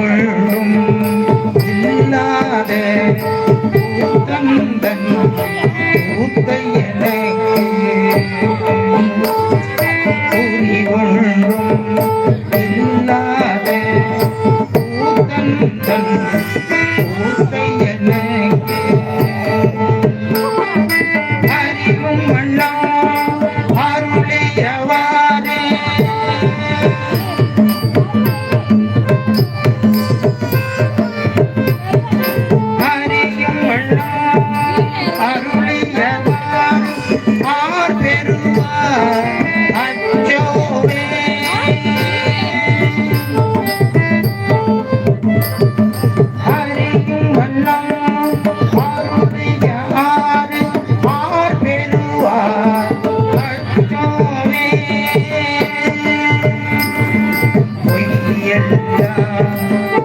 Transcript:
புகழும் இல்லாத தந்தன் ஊத்தையனை புரிகொள்ளும் இல்லாத தந்தன் Yeah.